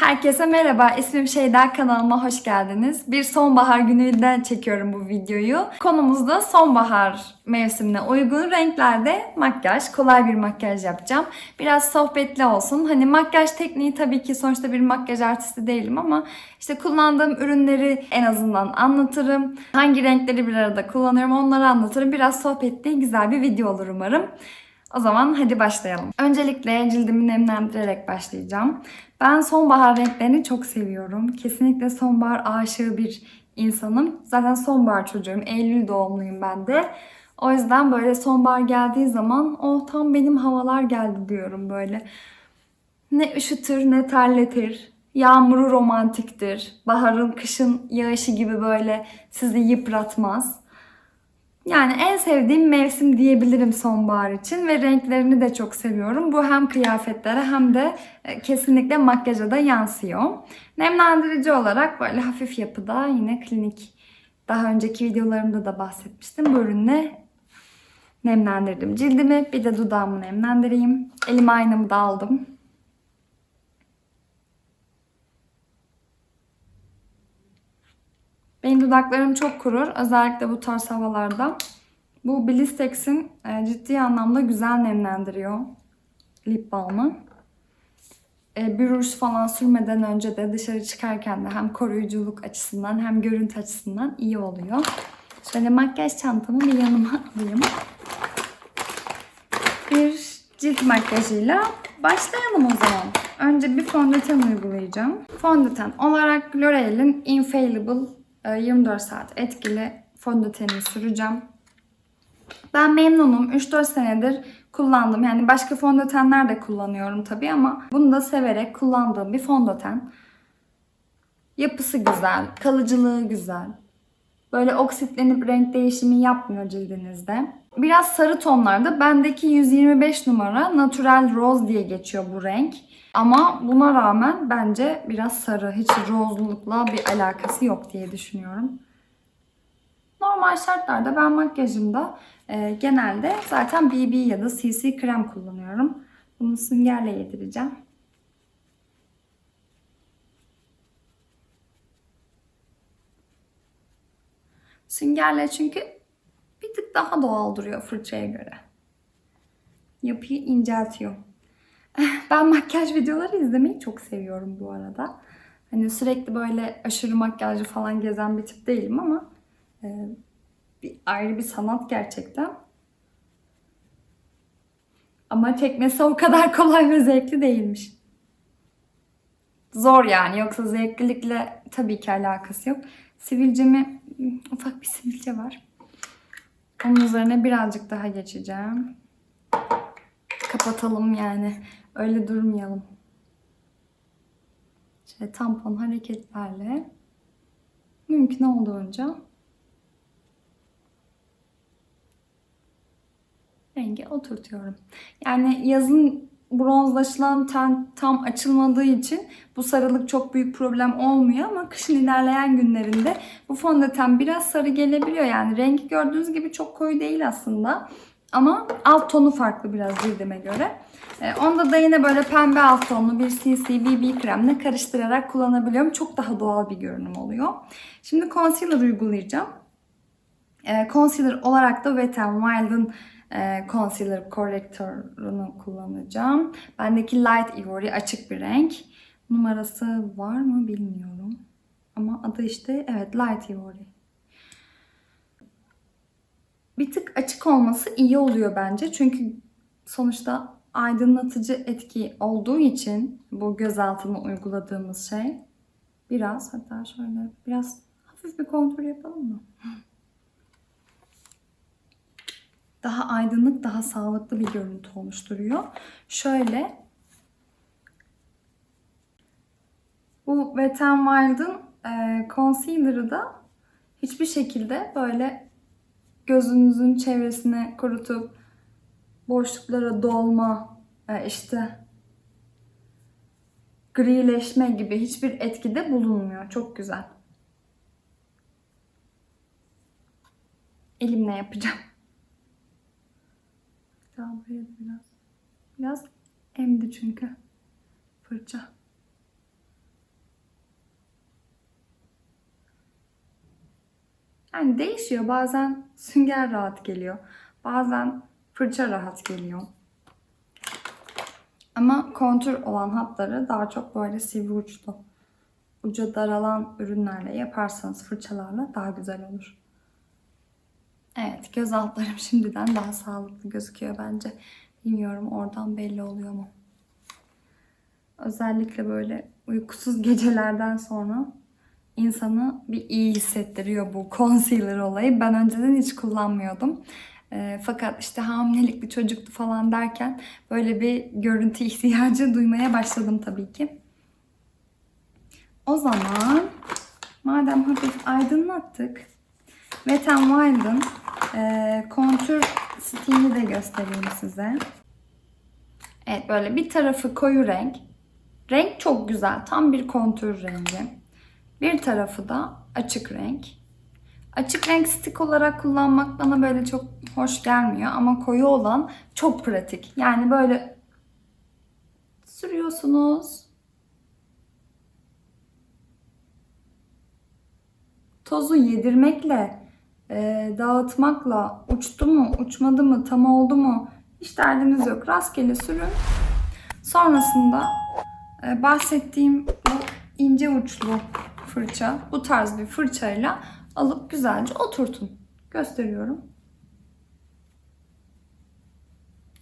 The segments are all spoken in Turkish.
Herkese merhaba, ismim Şeyda kanalıma hoş geldiniz. Bir sonbahar gününden çekiyorum bu videoyu. Konumuz da sonbahar mevsimine uygun renklerde makyaj, kolay bir makyaj yapacağım. Biraz sohbetli olsun. Hani makyaj tekniği tabii ki sonuçta bir makyaj artisti değilim ama işte kullandığım ürünleri en azından anlatırım. Hangi renkleri bir arada kullanıyorum onları anlatırım. Biraz sohbetli, güzel bir video olur umarım. O zaman hadi başlayalım. Öncelikle cildimi nemlendirerek başlayacağım. Ben sonbahar renklerini çok seviyorum. Kesinlikle sonbahar aşığı bir insanım. Zaten sonbahar çocuğum. Eylül doğumluyum ben de. O yüzden böyle sonbahar geldiği zaman oh tam benim havalar geldi diyorum böyle. Ne üşütür ne terletir. Yağmuru romantiktir. Baharın kışın yağışı gibi böyle sizi yıpratmaz. Yani en sevdiğim mevsim diyebilirim sonbahar için ve renklerini de çok seviyorum. Bu hem kıyafetlere hem de e, kesinlikle makyaja da yansıyor. Nemlendirici olarak böyle hafif yapıda yine klinik daha önceki videolarımda da bahsetmiştim. Bu ürünle nemlendirdim cildimi. Bir de dudağımı nemlendireyim. Elime aynamı da aldım. Benim dudaklarım çok kurur. Özellikle bu tarz havalarda. Bu Blistex'in e, ciddi anlamda güzel nemlendiriyor lip balmı. E, bir ruj falan sürmeden önce de dışarı çıkarken de hem koruyuculuk açısından hem görüntü açısından iyi oluyor. Şöyle makyaj çantamı bir yanıma alayım. Bir cilt makyajıyla başlayalım o zaman. Önce bir fondöten uygulayacağım. Fondöten olarak L'Oreal'in Infallible 24 saat etkili fondötenini süreceğim. Ben memnunum. 3-4 senedir kullandım. Yani başka fondötenler de kullanıyorum tabii ama bunu da severek kullandığım bir fondöten. Yapısı güzel, kalıcılığı güzel. Böyle oksitlenip renk değişimi yapmıyor cildinizde. Biraz sarı tonlarda. Bendeki 125 numara Natural Rose diye geçiyor bu renk. Ama buna rağmen bence biraz sarı. Hiç rozlulukla bir alakası yok diye düşünüyorum. Normal şartlarda ben makyajımda e, genelde zaten BB ya da CC krem kullanıyorum. Bunu süngerle yedireceğim. Süngerle çünkü tık daha doğal duruyor fırçaya göre. Yapıyı inceltiyor. Ben makyaj videoları izlemeyi çok seviyorum bu arada. Hani sürekli böyle aşırı makyajlı falan gezen bir tip değilim ama e, bir ayrı bir sanat gerçekten. Ama çekmesi o kadar kolay ve zevkli değilmiş. Zor yani yoksa zevklilikle tabii ki alakası yok. Sivilcemi ufak bir sivilce var. Onun üzerine birazcık daha geçeceğim. Kapatalım yani. Öyle durmayalım. Şöyle tampon hareketlerle mümkün olduğunca rengi oturtuyorum. Yani yazın bronzlaşılan ten tam açılmadığı için bu sarılık çok büyük problem olmuyor ama kışın ilerleyen günlerinde bu fondöten biraz sarı gelebiliyor. Yani rengi gördüğünüz gibi çok koyu değil aslında. Ama alt tonu farklı biraz cildime göre. E, onda da yine böyle pembe alt tonlu bir CC BB kremle karıştırarak kullanabiliyorum. Çok daha doğal bir görünüm oluyor. Şimdi concealer uygulayacağım. E, concealer olarak da Wet n Wild'ın e, concealer corrector'unu kullanacağım. Bendeki Light Ivory açık bir renk. Numarası var mı bilmiyorum. Ama adı işte evet Light Ivory. Bir tık açık olması iyi oluyor bence. Çünkü sonuçta aydınlatıcı etki olduğu için bu göz altına uyguladığımız şey biraz hatta şöyle biraz hafif bir kontrol yapalım mı? Daha aydınlık, daha sağlıklı bir görüntü oluşturuyor. Şöyle bu Wet n Wild'ın e, concealer'ı da hiçbir şekilde böyle gözünüzün çevresine kurutup boşluklara dolma, e, işte grileşme gibi hiçbir etkide bulunmuyor. Çok güzel. Elimle yapacağım. Hatta buraya biraz. Biraz emdi çünkü fırça. Yani değişiyor. Bazen sünger rahat geliyor. Bazen fırça rahat geliyor. Ama kontur olan hatları daha çok böyle sivri uçlu. Ucu daralan ürünlerle yaparsanız fırçalarla daha güzel olur. Evet, göz altlarım şimdiden daha sağlıklı gözüküyor bence. Bilmiyorum oradan belli oluyor mu? Özellikle böyle uykusuz gecelerden sonra insanı bir iyi hissettiriyor bu concealer olayı. Ben önceden hiç kullanmıyordum. E, fakat işte hamilelik bir çocuktu falan derken böyle bir görüntü ihtiyacı duymaya başladım tabii ki. O zaman madem hafif aydınlattık Wet n Wild'ın e, kontür stilini de göstereyim size. Evet böyle bir tarafı koyu renk. Renk çok güzel. Tam bir kontür rengi. Bir tarafı da açık renk. Açık renk stik olarak kullanmak bana böyle çok hoş gelmiyor ama koyu olan çok pratik. Yani böyle sürüyorsunuz. Tozu yedirmekle, e, dağıtmakla, uçtu mu, uçmadı mı, tam oldu mu hiç derdiniz yok. Rastgele sürün. Sonrasında e, bahsettiğim bu ince uçlu fırça, bu tarz bir fırçayla alıp güzelce oturtun. Gösteriyorum.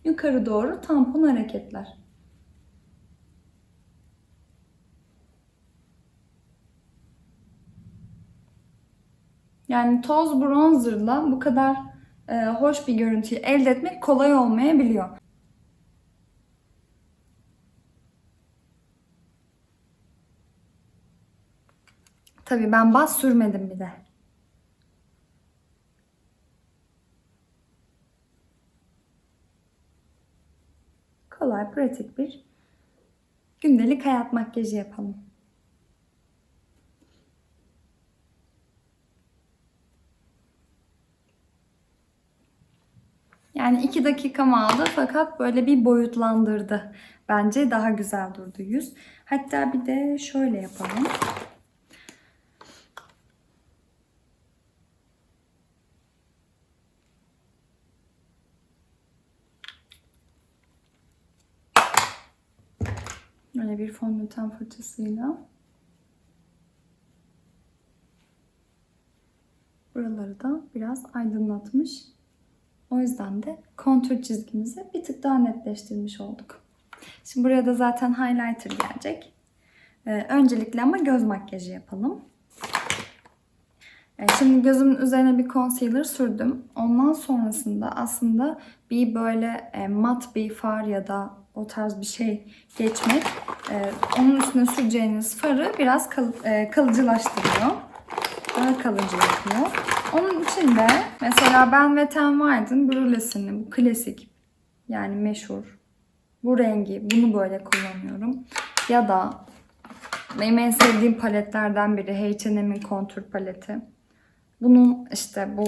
Yukarı doğru tampon hareketler. Yani toz bronzerla bu kadar e, hoş bir görüntüyü elde etmek kolay olmayabiliyor. Tabii ben baz sürmedim bir de. Kolay, pratik bir gündelik hayat makyajı yapalım. Yani iki dakikamı aldı fakat böyle bir boyutlandırdı. Bence daha güzel durdu yüz. Hatta bir de şöyle yapalım. Böyle bir fondöten fırçasıyla buraları da biraz aydınlatmış. O yüzden de kontur çizgimizi bir tık daha netleştirmiş olduk. Şimdi buraya da zaten highlighter gelecek. Ee, öncelikle ama göz makyajı yapalım. Ee, şimdi gözümün üzerine bir concealer sürdüm. Ondan sonrasında aslında bir böyle e, mat bir far ya da o tarz bir şey geçmek e, onun üstüne süreceğiniz farı biraz kal, e, kalıcılaştırıyor. Daha kalıcı yapıyor. Onun için de mesela ben Wet n Wild'ın brülesini, bu klasik yani meşhur bu rengi bunu böyle kullanıyorum. Ya da benim en sevdiğim paletlerden biri H&M'in kontür paleti. Bunun işte bu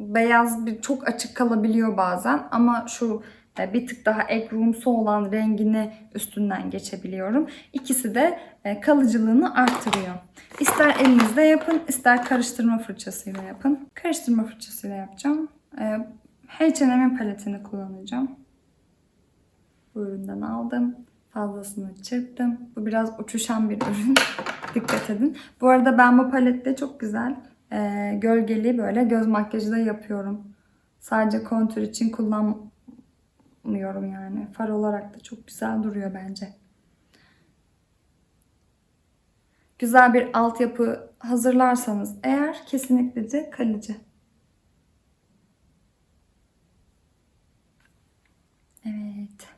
beyaz bir çok açık kalabiliyor bazen ama şu e, bir tık daha egrumsu olan rengini üstünden geçebiliyorum. İkisi de e, kalıcılığını arttırıyor. İster elinizde yapın, ister karıştırma fırçasıyla yapın. Karıştırma fırçasıyla yapacağım. E, H&M'in paletini kullanacağım. Bu üründen aldım. Fazlasını çırptım. Bu biraz uçuşan bir ürün. Dikkat edin. Bu arada ben bu palette çok güzel e, gölgeli böyle göz makyajı da yapıyorum. Sadece kontür için kullanmıyorum yani. Far olarak da çok güzel duruyor bence. Güzel bir altyapı hazırlarsanız eğer kesinlikle de kalıcı. Evet.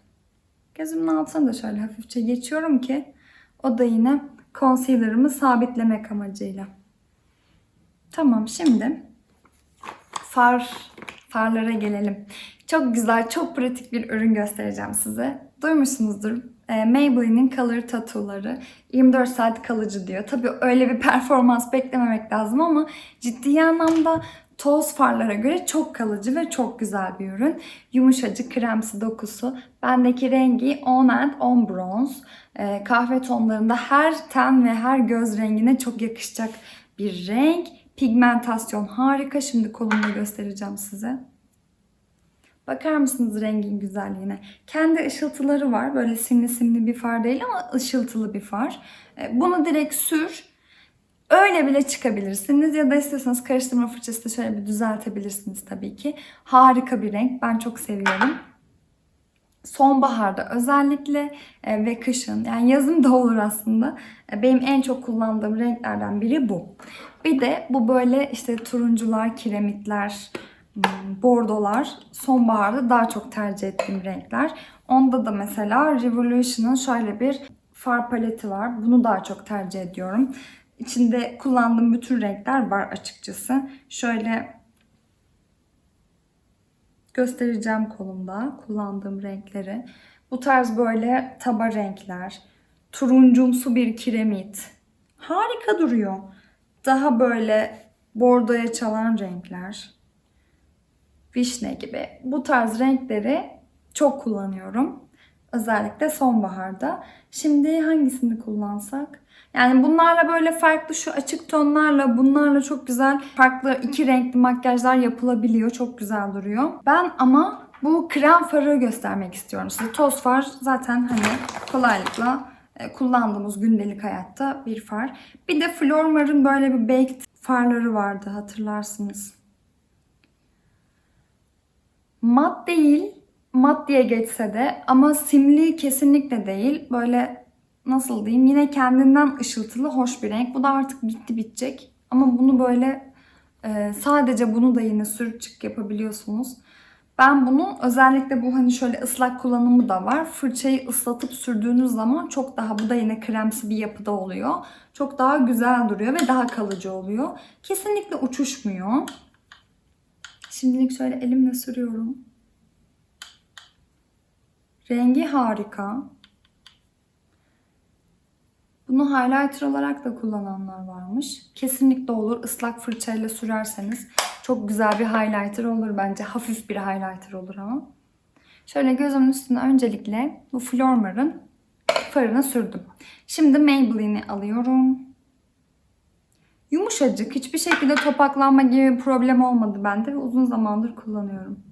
Gözümün altına da şöyle hafifçe geçiyorum ki o da yine concealer'ımı sabitlemek amacıyla. Tamam şimdi far farlara gelelim. Çok güzel, çok pratik bir ürün göstereceğim size. Duymuşsunuzdur. E, Maybelline'in Color Tattoo'ları 24 saat kalıcı diyor. Tabii öyle bir performans beklememek lazım ama ciddi anlamda toz farlara göre çok kalıcı ve çok güzel bir ürün. Yumuşacık kremsi dokusu. Bendeki rengi On and On Bronze. E, kahve tonlarında her ten ve her göz rengine çok yakışacak bir renk pigmentasyon harika. Şimdi kolumda göstereceğim size. Bakar mısınız rengin güzelliğine? Kendi ışıltıları var. Böyle simli simli bir far değil ama ışıltılı bir far. E, Bunu direkt sür. Öyle bile çıkabilirsiniz ya da istiyorsanız karıştırma fırçası şöyle bir düzeltebilirsiniz tabii ki. Harika bir renk. Ben çok seviyorum. Sonbaharda özellikle e, ve kışın yani yazın da olur aslında. E, benim en çok kullandığım renklerden biri bu. Bir de bu böyle işte turuncular, kiremitler, bordolar sonbaharda daha çok tercih ettiğim renkler. Onda da mesela Revolution'ın şöyle bir far paleti var. Bunu daha çok tercih ediyorum. İçinde kullandığım bütün renkler var açıkçası. Şöyle göstereceğim kolumda kullandığım renkleri. Bu tarz böyle taba renkler, turuncumsu bir kiremit. Harika duruyor. Daha böyle bordoya çalan renkler. Vişne gibi. Bu tarz renkleri çok kullanıyorum. Özellikle sonbaharda. Şimdi hangisini kullansak? Yani bunlarla böyle farklı şu açık tonlarla bunlarla çok güzel farklı iki renkli makyajlar yapılabiliyor. Çok güzel duruyor. Ben ama bu krem farı göstermek istiyorum size. Toz far zaten hani kolaylıkla e, kullandığımız gündelik hayatta bir far. Bir de Flormar'ın böyle bir baked farları vardı hatırlarsınız. Mat değil, mat diye geçse de ama simli kesinlikle değil. Böyle nasıl diyeyim yine kendinden ışıltılı hoş bir renk. Bu da artık bitti bitecek. Ama bunu böyle e, sadece bunu da yine sürüp çık yapabiliyorsunuz. Ben bunu özellikle bu hani şöyle ıslak kullanımı da var. Fırçayı ıslatıp sürdüğünüz zaman çok daha bu da yine kremsi bir yapıda oluyor. Çok daha güzel duruyor ve daha kalıcı oluyor. Kesinlikle uçuşmuyor. Şimdilik şöyle elimle sürüyorum. Rengi harika. Bunu highlighter olarak da kullananlar varmış. Kesinlikle olur. Islak fırçayla sürerseniz çok güzel bir highlighter olur bence. Hafif bir highlighter olur ama. Şöyle gözümün üstüne öncelikle bu Flormar'ın farını sürdüm. Şimdi Maybelline'i alıyorum. Yumuşacık. Hiçbir şekilde topaklanma gibi bir problem olmadı bende ve uzun zamandır kullanıyorum.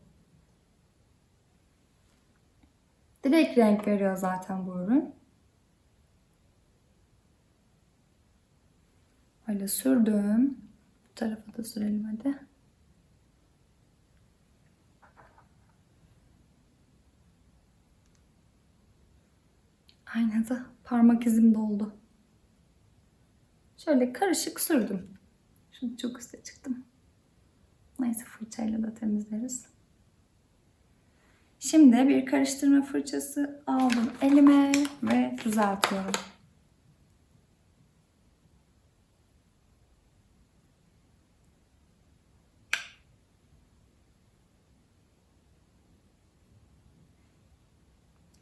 Direkt renk veriyor zaten bu ürün. Öyle sürdüm. Bu tarafa da sürelim hadi. Aynada parmak izim doldu. Şöyle karışık sürdüm. Şunu çok üste çıktım. Neyse fırçayla da temizleriz. Şimdi bir karıştırma fırçası aldım elime ve düzeltiyorum.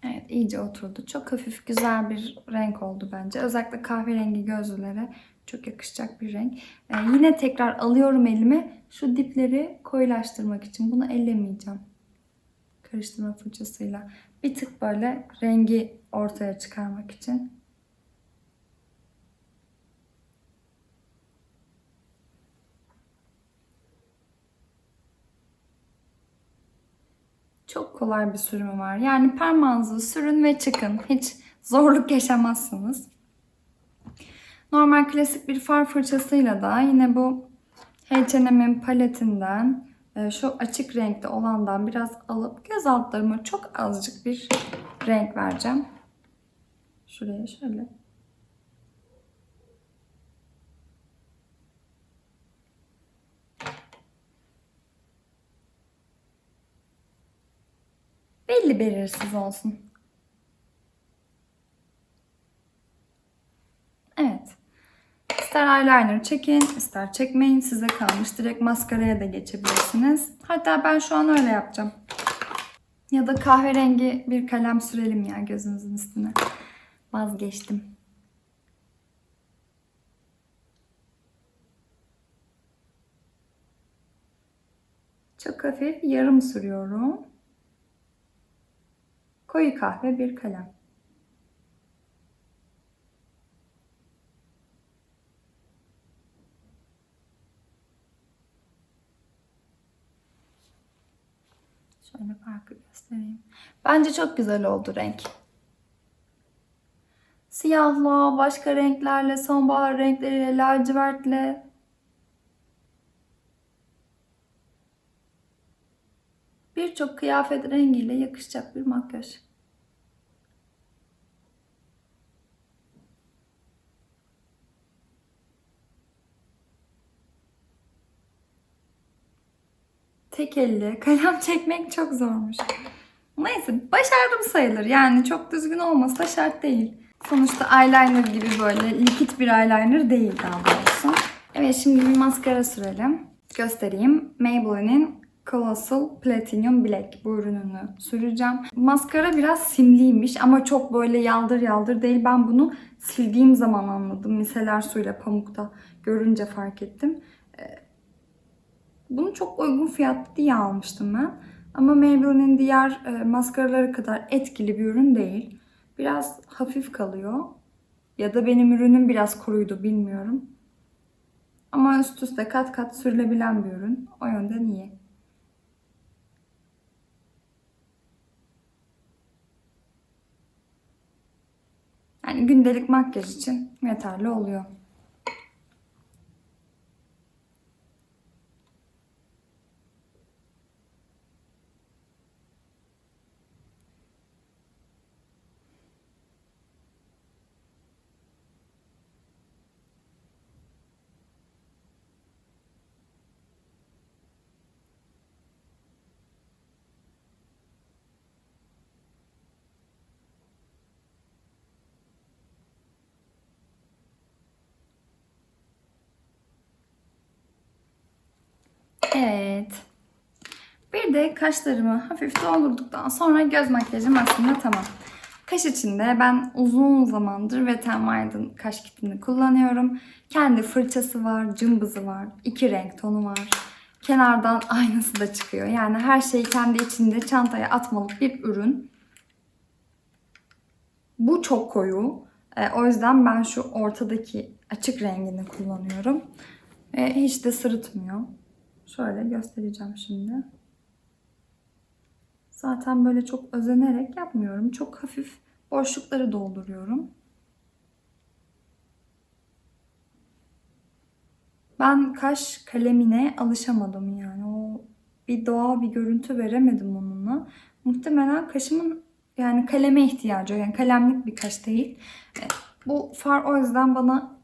Evet iyice oturdu. Çok hafif güzel bir renk oldu bence. Özellikle kahverengi gözlülere çok yakışacak bir renk. Ee, yine tekrar alıyorum elime şu dipleri koyulaştırmak için. Bunu ellemeyeceğim. Karıştırma fırçasıyla. Bir tık böyle rengi ortaya çıkarmak için. Çok kolay bir sürümü var. Yani parmağınızı sürün ve çıkın. Hiç zorluk yaşamazsınız. Normal klasik bir far fırçasıyla da yine bu H&M'in paletinden e, şu açık renkte olandan biraz alıp göz altlarıma çok azıcık bir renk vereceğim. Şuraya şöyle. Belli belirsiz olsun. Evet. İster eyeliner çekin, ister çekmeyin. Size kalmış. Direkt maskaraya da geçebilirsiniz. Hatta ben şu an öyle yapacağım. Ya da kahverengi bir kalem sürelim ya gözünüzün üstüne. Vazgeçtim. Çok hafif yarım sürüyorum. Koyu kahve bir kalem. Şöyle farkı göstereyim. Bence çok güzel oldu renk. Siyahla, başka renklerle, sonbahar renkleriyle, lacivertle. Birçok kıyafet rengiyle yakışacak bir makyaj. Tek elle kalem çekmek çok zormuş. Neyse başardım sayılır. Yani çok düzgün olması da şart değil. Sonuçta eyeliner gibi böyle likit bir eyeliner değil daha doğrusu. Evet şimdi bir maskara sürelim. Göstereyim. Maybelline'in Colossal Platinum Black bu ürününü süreceğim. Maskara biraz simliymiş ama çok böyle yaldır yaldır değil. Ben bunu sildiğim zaman anladım. Miseler suyla pamukta görünce fark ettim. Bunu çok uygun fiyatlı diye almıştım ben. Ama Maybelline'in diğer e, maskaraları kadar etkili bir ürün değil. Biraz hafif kalıyor. Ya da benim ürünüm biraz kuruydu bilmiyorum. Ama üst üste kat kat sürülebilen bir ürün. O yönden iyi. Yani gündelik makyaj için yeterli oluyor. Evet. Bir de kaşlarımı hafif doldurduktan sonra göz makyajım aslında tamam. Kaş içinde ben uzun zamandır Wet n Wild'ın kaş kitini kullanıyorum. Kendi fırçası var, cımbızı var, iki renk tonu var. Kenardan aynası da çıkıyor. Yani her şeyi kendi içinde çantaya atmalık bir ürün. Bu çok koyu. E, o yüzden ben şu ortadaki açık rengini kullanıyorum. E, hiç de sırıtmıyor. Şöyle göstereceğim şimdi. Zaten böyle çok özenerek yapmıyorum. Çok hafif boşlukları dolduruyorum. Ben kaş kalemine alışamadım yani. O bir doğal bir görüntü veremedim onunla. Muhtemelen kaşımın yani kaleme ihtiyacı yani kalemlik bir kaş değil. E, Bu far o yüzden bana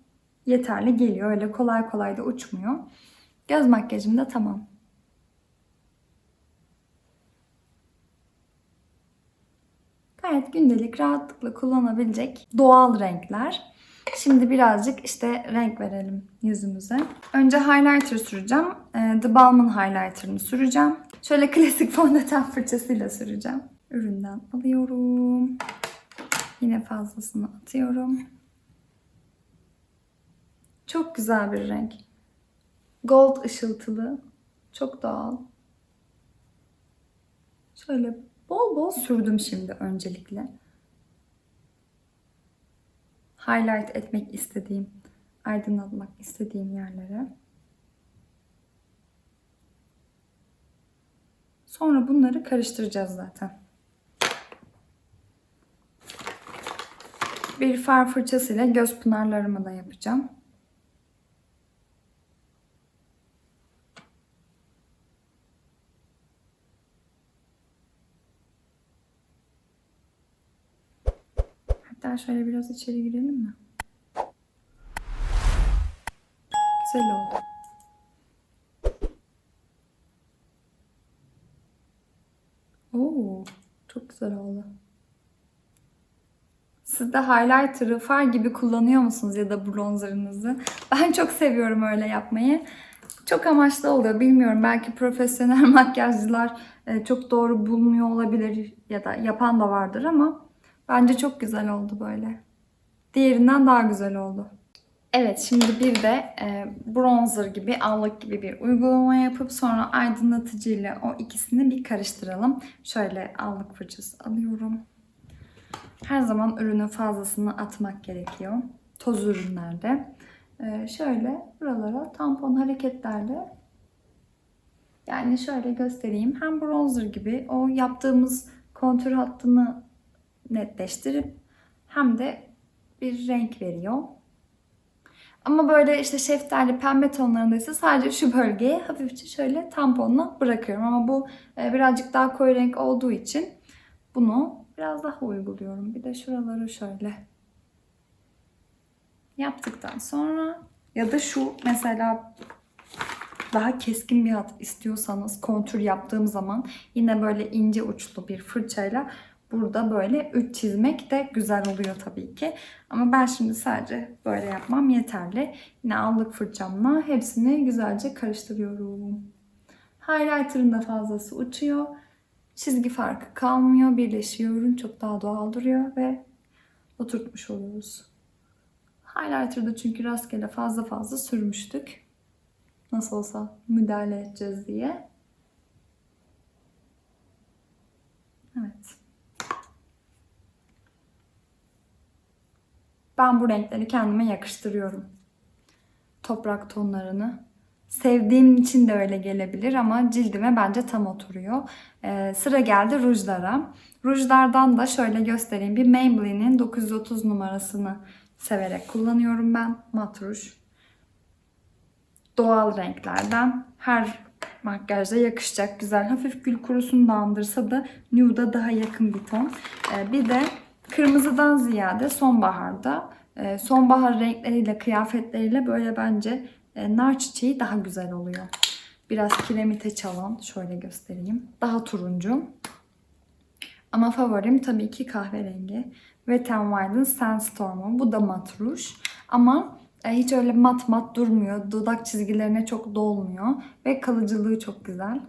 yeterli geliyor. Öyle kolay kolay da uçmuyor. Göz makyajım da tamam. Gayet gündelik rahatlıkla kullanabilecek doğal renkler. Şimdi birazcık işte renk verelim yüzümüze. Önce highlighter süreceğim. Ee, The Balmain highlighter'ını süreceğim. Şöyle klasik fondöten fırçasıyla süreceğim. Üründen alıyorum. Yine fazlasını atıyorum. Çok güzel bir renk. Gold ışıltılı. Çok doğal. Şöyle bol bol sürdüm şimdi öncelikle. Highlight etmek istediğim, aydınlatmak istediğim yerlere. Sonra bunları karıştıracağız zaten. Bir far fırçasıyla göz pınarlarımı da yapacağım. Hatta şöyle biraz içeri girelim mi? Güzel oldu. Oo, çok güzel oldu. Siz de highlighter'ı far gibi kullanıyor musunuz ya da bronzerınızı? Ben çok seviyorum öyle yapmayı. Çok amaçlı oluyor. Bilmiyorum belki profesyonel makyajcılar e, çok doğru bulmuyor olabilir ya da yapan da vardır ama bence çok güzel oldu böyle. Diğerinden daha güzel oldu. Evet şimdi bir de e, bronzer gibi, allık gibi bir uygulama yapıp sonra aydınlatıcı ile o ikisini bir karıştıralım. Şöyle allık fırçası alıyorum. Her zaman ürünün fazlasını atmak gerekiyor. Toz ürünlerde. E, şöyle buralara tampon hareketlerle Yani şöyle göstereyim. Hem bronzer gibi o yaptığımız kontür hattını netleştirip hem de bir renk veriyor. Ama böyle işte şeftali pembe tonlarında ise sadece şu bölgeye hafifçe şöyle tamponla bırakıyorum. Ama bu e, birazcık daha koyu renk olduğu için bunu biraz daha uyguluyorum. Bir de şuraları şöyle yaptıktan sonra ya da şu mesela daha keskin bir hat istiyorsanız kontür yaptığım zaman yine böyle ince uçlu bir fırçayla burada böyle üç çizmek de güzel oluyor tabii ki. Ama ben şimdi sadece böyle yapmam yeterli. Yine allık fırçamla hepsini güzelce karıştırıyorum. Highlighter'ın da fazlası uçuyor. Çizgi farkı kalmıyor. Birleşiyor çok daha doğal duruyor ve oturtmuş oluyoruz. Highlighter'da çünkü rastgele fazla fazla sürmüştük. Nasıl olsa müdahale edeceğiz diye. Evet. Ben bu renkleri kendime yakıştırıyorum. Toprak tonlarını. Sevdiğim için de öyle gelebilir ama cildime bence tam oturuyor. Ee, sıra geldi rujlara. Rujlardan da şöyle göstereyim. Bir Maybelline'in 930 numarasını severek kullanıyorum ben. Mat ruj. Doğal renklerden her makyajda yakışacak güzel. Hafif gül kurusunu da andırsa da nude'a daha yakın bir ton. Ee, bir de kırmızıdan ziyade sonbaharda e, sonbahar renkleriyle kıyafetleriyle böyle bence e, nar çiçeği daha güzel oluyor. Biraz kiremite çalan şöyle göstereyim. Daha turuncu. Ama favorim tabii ki kahverengi. Wet n Wild'ın Sandstorm'u. Bu da mat ruj. Ama e, hiç öyle mat mat durmuyor. Dudak çizgilerine çok dolmuyor. Ve kalıcılığı çok güzel.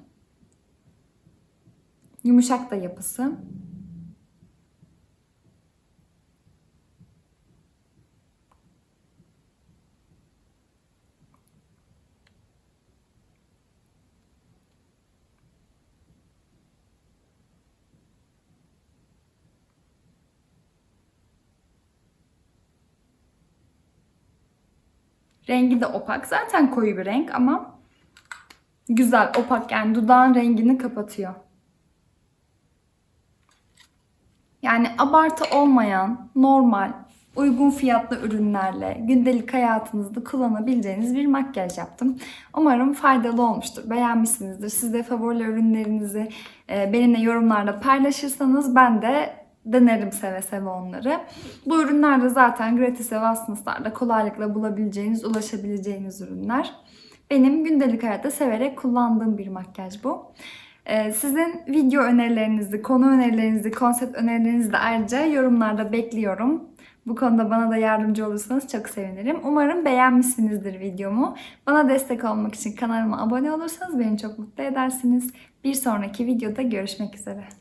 Yumuşak da yapısı. Rengi de opak. Zaten koyu bir renk ama güzel opak yani dudağın rengini kapatıyor. Yani abartı olmayan, normal, uygun fiyatlı ürünlerle gündelik hayatınızda kullanabileceğiniz bir makyaj yaptım. Umarım faydalı olmuştur. Beğenmişsinizdir. Siz de favori ürünlerinizi e, benimle yorumlarda paylaşırsanız ben de denerim seve seve onları. Bu ürünler de zaten gratis ve Watsons'larda kolaylıkla bulabileceğiniz, ulaşabileceğiniz ürünler. Benim gündelik hayatta severek kullandığım bir makyaj bu. Ee, sizin video önerilerinizi, konu önerilerinizi, konsept önerilerinizi de ayrıca yorumlarda bekliyorum. Bu konuda bana da yardımcı olursanız çok sevinirim. Umarım beğenmişsinizdir videomu. Bana destek olmak için kanalıma abone olursanız beni çok mutlu edersiniz. Bir sonraki videoda görüşmek üzere.